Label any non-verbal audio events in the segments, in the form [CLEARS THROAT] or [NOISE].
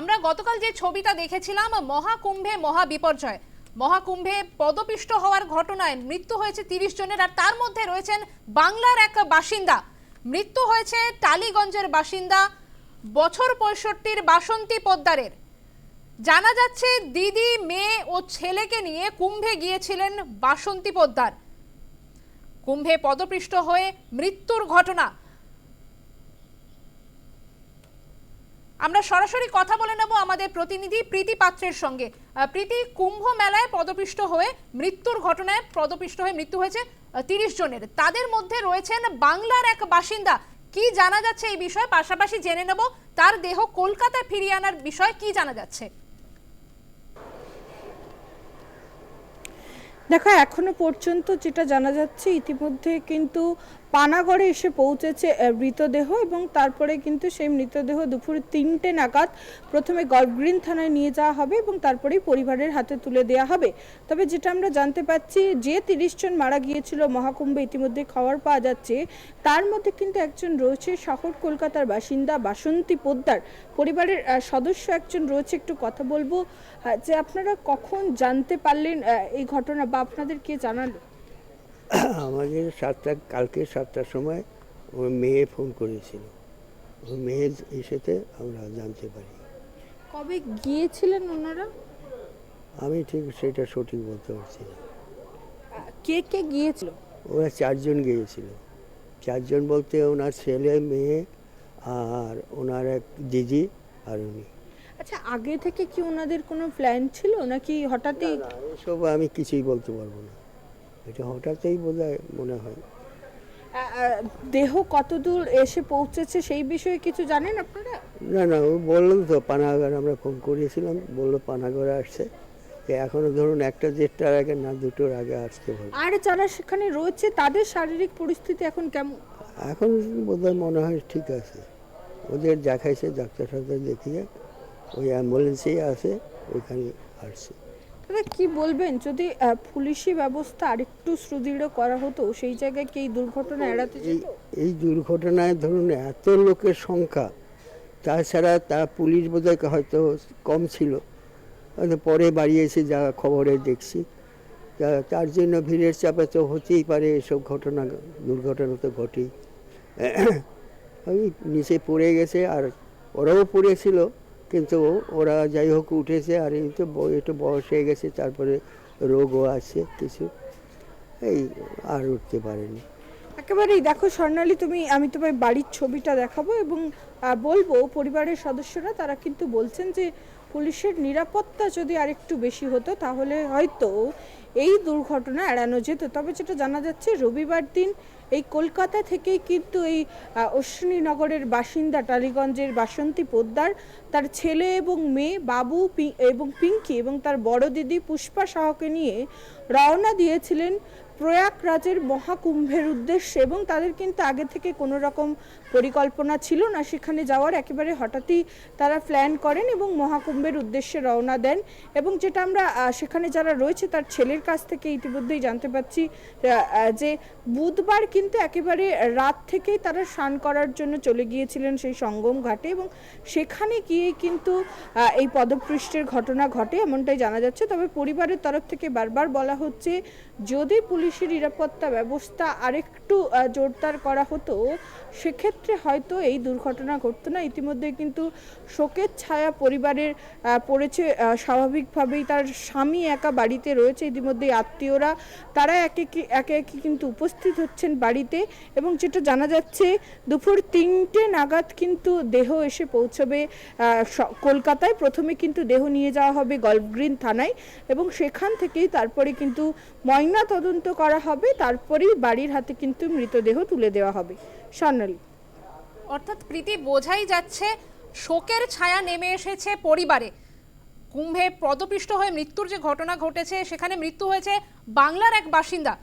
আমরা গতকাল যে ছবিটা দেখেছিলাম, মহাকুম্ভে মহা বিপর্যয় মহাকুম্ভে পদপিষ্ট হওয়ার ঘটনায় মৃত্যু হয়েছে তিরিশ জনের আর তার মধ্যে রয়েছেন বাংলার এক বাসিন্দা। মৃত্যু হয়েছে টালিগঞ্জের বাসিন্দা বছর পঁয়ষট্টির বাসন্তী পোদ্দারের। জানা যাচ্ছে দিদি, মেয়ে ও ছেলেকে নিয়ে কুম্ভে গিয়েছিলেন বাসন্তী পোদ্দার। কুম্ভে পদপৃষ্ট হয়ে মৃত্যুর ঘটনা। আমরা সরাসরি কথা বলে নেব আমাদের প্রতিনিধি প্রীতি পাত্রের সঙ্গে। প্রীতি, কুম্ভ মেলায় পদপিষ্ট হয়ে মৃত্যুর ঘটনায় পদপিষ্ট হয়ে মৃত্যু হয়েছে তিরিশ জনের। তাদের মধ্যে রয়েছেন বাংলার এক বাসিন্দা। কি জানা যাচ্ছে এই বিষয়ে? পাশাপাশি জেনে নেব, তার দেহ কলকাতায় ফিরিয়ে আনার বিষয়ে কি জানা যাচ্ছে? দেখো, এখনও পর্যন্ত যেটা জানা যাচ্ছে, ইতিমধ্যে কিন্তু পানাগড়ে এসে পৌঁছেছে মৃতদেহ এবং তারপরে কিন্তু সেই মৃতদেহ দুপুর তিনটে নাগাদ প্রথমে গল্ফগ্রিন থানায় নিয়ে যাওয়া হবে এবং তারপরেই পরিবারের হাতে তুলে দেওয়া হবে। তবে যেটা আমরা জানতে পাচ্ছি, যে তিরিশ জন মারা গিয়েছিল মহাকুম্ভে ইতিমধ্যে খবর পাওয়া যাচ্ছে, তার মধ্যে কিন্তু একজন রয়েছে শহর কলকাতার বাসিন্দা বাসন্তী পোদ্দার। পরিবারের সদস্য একজন রয়েছে, একটু কথা বলব। যে আপনারা কখন জানতে পারলেন এই ঘটনা বা আপনাদের কে জানালো? আমাদের সাতটা কালকে সাতটার সময় ওর মেয়ে ফোন করেছিল। ওর মেয়ের এসেতে আমরা জানতে পারি। কবে গিয়েছিলেন ওনারা? আমি ঠিক সেটা সঠিক বলতে পারছি না। কে কে গিয়েছিল? ওরা চারজন গিয়েছিল। চারজন বলতে ওনার ছেলে মেয়ে আর ওনার এক দিদি আর উনি। আচ্ছা আগে থেকে কি ওনাদের কোনো প্ল্যান ছিল? নাকি হঠাৎই না, এসব আমি কিছুই বলতে পারব না। এটা হঠাৎই বোধ মনে হয়। দেহ কতদূর এসে পৌঁছেছে সেই বিষয়ে কিছু জানেন আপনারা? না না ও বলল তো পানাগড় আমরা ফোন করিয়েছিলাম বলল পানাগড়ে আসছে। তো এখনও ধরুন একটা দেড়টার আগে না দুটোর আগে আসতে হবে আর যারা সেখানে রয়েছে তাদের শারীরিক পরিস্থিতি এখন কেমন? এখন বোধহয় মনে হয় ঠিক আছে। ওদের দেখাইছে ডাক্তার সাথে দেখিয়ে ওই অ্যাম্বুলেন্সেই আছে ওইখানে আসছে। দাদা কি বলবেন? যদি পুলিশি ব্যবস্থা আরেকটু সুদৃঢ় করা হতো সেই জায়গায় কি এই দুর্ঘটনা এড়াতে এই যেত? এই দুর্ঘটনায় ধরুন এত লোকের সংখ্যা তাছাড়া তা পুলিশ বোধহয় হয়তো কম ছিল। হয়তো পরে বাড়িয়েছে যা খবরে দেখছি তার জন্য ভিড়ের চাপে তো হতেই পারে এসব ঘটনা দুর্ঘটনা তো ঘটেই। [CLEARS THROAT] ওই নিচে পড়ে গেছে আর ওরাও পড়েছিল। কিন্তু ওরা যাই হোক উঠেছে আর এই তো একটু বয়স হয়ে গেছে, তারপরে রোগও আছে কিছু। এই আর উঠতে পারেনি। একেবারেই দেখো স্বর্ণালী, তুমি, আমি তোমার বাড়ির ছবিটা দেখাবো এবং বলব পরিবারের সদস্যরা, তারা কিন্তু বলছেন যে পুলিশের নিরাপত্তা যদি আরেকটু বেশি হতো, তাহলে হয়তো এই দুর্ঘটনা এড়ানো যেত। তবে যেটা জানা যাচ্ছে, রবিবার দিন এই কলকাতা থেকেই কিন্তু এই অশ্বিনীনগরের বাসিন্দা, টালিগঞ্জের বাসন্তী পোদ্দার, তার ছেলে এবং মেয়ে বাবু এবং পিঙ্কি এবং তার বড় দিদি পুষ্পা সাহকে নিয়ে রওনা দিয়েছিলেন প্রয়াগরাজের মহাকুম্ভের উদ্দেশ্যে এবং তাদের কিন্তু আগে থেকে কোনো রকম পরিকল্পনা ছিল না। সেখানে যাওয়ার একেবারে হঠাৎই তারা প্ল্যান করেন এবং মহাকুম্ভের উদ্দেশ্যে রওনা দেন এবং যেটা আমরা সেখানে যারা রয়েছে তার ছেলের কাছ থেকে ইতিমধ্যেই জানতে পাচ্ছি যে বুধবার কিন্তু একেবারে রাত থেকেই তারা স্নান করার জন্য চলে গিয়েছিলেন সেই সঙ্গম ঘাটে এবং সেখানে গিয়ে কিন্তু এই পদপৃষ্ঠের ঘটনা ঘটে এমনটাই জানা যাচ্ছে। তবে পরিবারের তরফ থেকে বারবার বলা হচ্ছে, যদি পুলিশের নিরাপত্তা ব্যবস্থা আরেকটু জোরদার করা হতো, সেক্ষেত্রে হয়তো এই দুর্ঘটনা ঘটতো না। ইতিমধ্যে কিন্তু শোকের ছায়া পরিবারের পড়েছে স্বাভাবিকভাবেই তার স্বামী একা বাড়িতে রয়েছে। ইতিমধ্যে আত্মীয়রা, তারা একে একে একে কিন্তু উপস্থিত হচ্ছেন বাড়িতে এবং যেটা জানা যাচ্ছে, দুপুর তিনটে নাগাদ কিন্তু দেহ এসে পৌঁছবে কলকাতায়। প্রথমে কিন্তু দেহ নিয়ে যাওয়া হবে গল্ফগ্রিন থানায় এবং সেখান থেকেই তারপরে কিন্তু ময়না তদন্ত করা হবে। তারপরেই বাড়ির হাতে কিন্তু মৃতদেহ তুলে দেওয়া হবে। স্বর্ণালী। অর্থাৎ প্রীতি, বোঝাই যাচ্ছে শোকের ছায়া নেমে এসেছে পরিবারে। কুম্ভে পদপিষ্ট হয়ে মৃত্যুর যে ঘটনা ঘটেছে, সেখানে মৃত্যু হয়েছে বাংলার এক বাসিন্দা।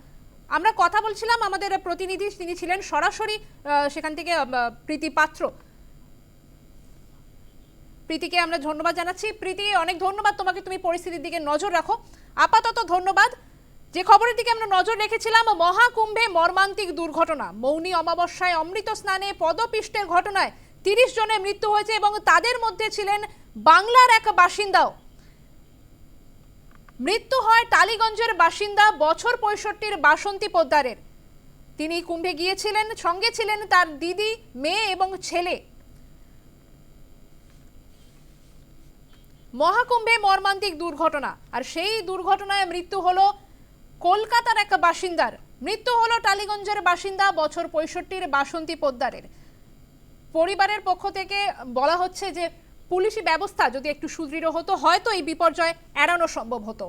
আমরা কথা বলছিলাম আমাদের প্রতিনিধি, তিনি ছিলেন সরাসরি সেখান থেকে প্রীতি পাত্র। প্রীতিকে আমরা ধন্যবাদ জানাচ্ছি। প্রীতি, অনেক ধন্যবাদ তোমাকে তুমি পরিস্থিতির দিকে নজর রাখো। আপাতত ধন্যবাদ। যে খবরের দিকে আমরা নজর রেখেছিলাম, মহাকুম্ভে মর্মান্তিক দুর্ঘটনা। মৌনী অমাবস্যায় অমৃত স্নানে পদপিষ্টের ঘটনায় তিরিশ জনের মৃত্যু হয়েছে এবং তাদের মধ্যে ছিলেন বাংলার এক বাসিন্দাও। মৃত্যু হয় টালিগঞ্জের বাসিন্দা বছর পঁয়ষট্টির বাসন্তী পোদ্দারের। তিনি কুম্ভে গিয়েছিলেন, সঙ্গে ছিলেন তার দিদি, মেয়ে এবং ছেলে। মহাকুম্ভে মর্মান্তিক দুর্ঘটনা, আর সেই দুর্ঘটনায় মৃত্যু হলো কলকাতার এক বাসিন্দার। মৃত্যু হলো টালিগঞ্জের বাসিন্দা বছর পঁয়ষট্টির বাসন্তী পোদ্দারের। পরিবারের পক্ষ থেকে বলা হচ্ছে যে পুলিশি ব্যবস্থা যদি একটু সুদৃঢ় হতো, হয়তো এই বিপর্যয় এড়ানো সম্ভব হতো।